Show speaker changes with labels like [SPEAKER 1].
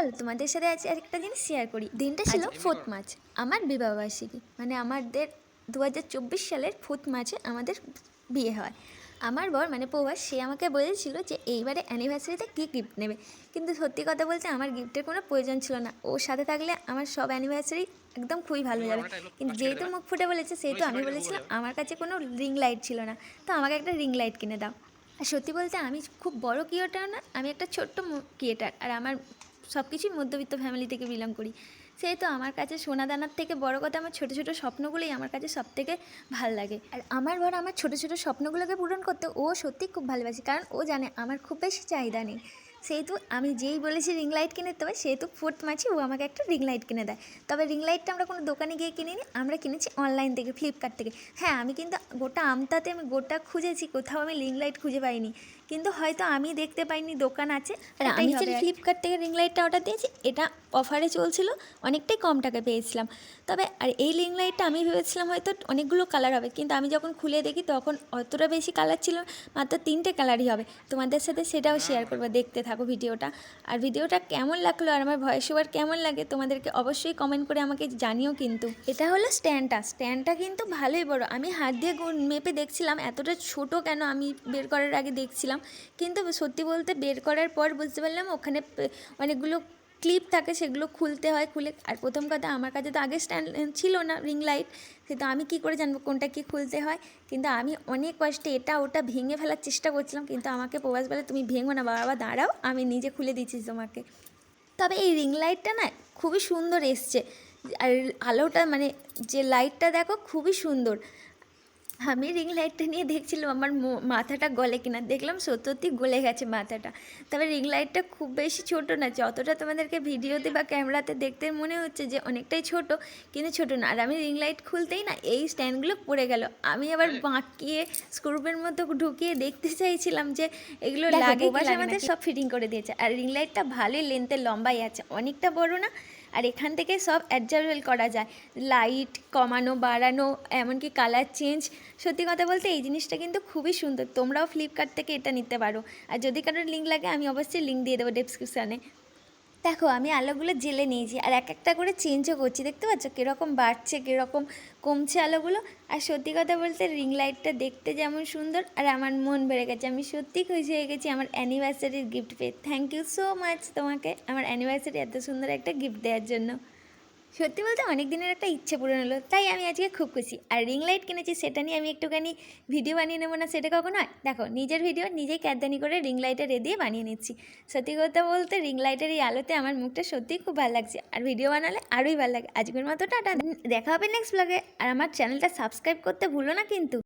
[SPEAKER 1] চলো তোমাদের সাথে আজ আরেকটা জিনিস শেয়ার করি। দিনটা ছিল ফোর্থ মার্চ আমার বিবাহবার্ষিকী মানে আমাদের দু হাজার চব্বিশ সালের ফোর্থ মার্চে আমাদের বিয়ে হয়। আমার বর মানে প্রভাস সে আমাকে বলেছিল যে এইবারে অ্যানিভার্সারিতে কী গিফট নেবে? কিন্তু সত্যি কথা বলতে আমার গিফটের কোনো প্রয়োজন ছিল না। ওর সাথে থাকলে আমার সব অ্যানিভার্সারি একদম খুবই ভালো যাবে। কিন্তু যেহেতু মুখ ফুটে বলেছে সেহেতু আমি বলেছিলাম আমার কাছে কোনো রিং লাইট ছিল না। তো আমাকে একটা রিং লাইট কিনে দাও। আর সত্যি বলতে আমি খুব বড় ক্রিয়েটার না আমি একটা ছোট্ট ক্রিয়েটার আর আমার সব কিছুই মধ্যবিত্ত ফ্যামিলি থেকে বিলং করি। সেই তো আমার কাছে সোনা দানার থেকে বড় কথা, আমার ছোটো ছোটো স্বপ্নগুলোই আমার কাছে সব থেকে ভালো লাগে। আর আমার বড় আমার ছোটো ছোটো স্বপ্নগুলোকে পূরণ করতে ও সত্যি খুব ভালোবাসে, কারণ ও জানে আমার খুব বেশি চাহিদা নেই। সেহেতু আমি যেই বলেছি রিং লাইট কিনে দিতে হবে সেহেতু ফোর্থ মার্চে ও আমাকে একটা রিং লাইট কিনে দেয়। তবে রিং লাইটটা আমরা কোনো দোকানে গিয়ে কিনিনি আমরা কিনেছি অনলাইন থেকে ফ্লিপকার্ট থেকে। হ্যাঁ আমি কিন্তু গোটা আমতাতে আমি গোটা খুঁজেছি কোথাও আমি রিং লাইট খুঁজে পাইনি। কিন্তু হয়তো আমি দেখতে পাইনি দোকান আছে আর আমি যে ফ্লিপকার্ট থেকে রিং লাইটটা অর্ডার দিয়েছি এটা অফারে চলছিল অনেকটাই কম টাকা পেয়েছিলাম। তবে আর এই রিং লাইটটা আমি ভেবেছিলাম হয়তো অনেকগুলো কালার হবে কিন্তু আমি যখন খুলে দেখি তখন অতটা বেশি কালার ছিল মাত্র তিনটে কালারই হবে। তোমাদের সাথে সেটাও শেয়ার করব দেখতে থাকো। ভিডিওটা। আর ভিডিওটা কেমন লাগল আর আমার ভয়েস ওভার কেমন লাগে তোমাদেরকে অবশ্যই কমেন্ট করে আমাকে জানিও কিন্তু। এটা হলো স্ট্যান্ডটা স্ট্যান্ডটা কিন্তু ভালোই বড়। আমি হাত দিয়ে মেপে দেখছিলাম, এতটা ছোট কেন আমি বের করার আগে দেখছিলাম। কিন্তু সত্যি বলতে বের করার পর বুঝতে পারলাম ওখানে অনেকগুলো ক্লিপ থাকে সেগুলো খুলতে হয়, খুলে আর প্রথম কথা আমার কাছে তো আগে স্ট্যান্ড ছিল না রিং লাইট কিন্তু আমি কি করে জানব কোনটা কি খুলতে হয়? কিন্তু আমি অনেক কষ্টে এটা ওটা ভেঙে ফেলার চেষ্টা করছিলাম, কিন্তু আমাকে প্রবাস বলে তুমি ভেঙো না, বাবা, দাঁড়াও, আমি নিজে খুলে দিচ্ছি তোমাকে। তবে এই রিং লাইটটা না খুবই সুন্দর এসছে, আর আলোটা মানে যে লাইটটা দেখো খুবই সুন্দর। আমি রিং লাইটটা নিয়ে দেখছিলাম আমার মাথাটা গলে কিনা। দেখলাম সত্যি গলে গেছে মাথাটা। তবে রিং লাইটটা খুব বেশি ছোট না যতটা তোমাদেরকে ভিডিওতে বা ক্যামেরাতে দেখতে মনে হচ্ছে যে অনেকটাই ছোট কিন্তু ছোট না। আর আমি রিং লাইট খুলতেই না এই স্ট্যান্ডগুলো পড়ে গেল। আমি আবার বাঁকিয়ে স্ক্রুপের মতো ঢুকিয়ে দেখতে চাইছিলাম যে এগুলো লাগে
[SPEAKER 2] আমাদের
[SPEAKER 1] সব ফিটিং করে দিয়েছে। আর রিং লাইটটা ভালোই লেন্থে লম্বাই আছে অনেকটা বড় না? আর এখান থেকে সব অ্যাডজাস্টেবল করা যায়। লাইট কমানো, বাড়ানো, এমনকি কালার চেঞ্জ সত্যি কথা বলতে এই জিনিসটা কিন্তু খুবই সুন্দর। তোমরাও ফ্লিপকার্ট থেকে এটা নিতে পারো। আর যদি কারোর লিঙ্ক লাগে, আমি অবশ্যই লিঙ্ক দিয়ে দেবো ডেসক্রিপশানে দেখো, আমি আলোগুলো জেলে নিয়েছি আর এক একটা করে চেঞ্জও করছি। দেখতে পাচ্ছ? কীরকম বাড়ছে, কীরকম কমছে আলোগুলো? আর সত্যি কথা বলতে রিং লাইটটা দেখতে যেমন সুন্দর আর আমার মন বেড়ে গেছে। আমি সত্যি খুশি হয়ে গেছি আমার অ্যানিভার্সারির গিফট পেয়ে। থ্যাংক ইউ সো মাচ তোমাকে আমার অ্যানিভার্সারি এত সুন্দর একটা গিফট দেওয়ার জন্য। সত্যি বলতে অনেক দিনের একটা ইচ্ছে পূরণ হলো, তাই আমি আজকে খুব খুশি। আর রিং লাইট কিনেছি, সেটা নিয়ে আমি একটুখানি ভিডিও বানিয়ে নেব না সেটা কখনো? হয় দেখো, নিজের ভিডিও নিজেই ক্যাদানি করে রিং লাইটে রেদিয়ে বানিয়ে নিচ্ছি। সত্যি কথা বলতে রিং লাইটের এই আলোতে আমার মুখটা সত্যিই খুব ভালো লাগছে। আর ভিডিও বানালে আরোই ভালো লাগে। আজকের মতো টাটা। দেখা হবে নেক্সট ব্লগে আর আমার চ্যানেলটা সাবস্ক্রাইব করতে ভুলো না কিন্তু।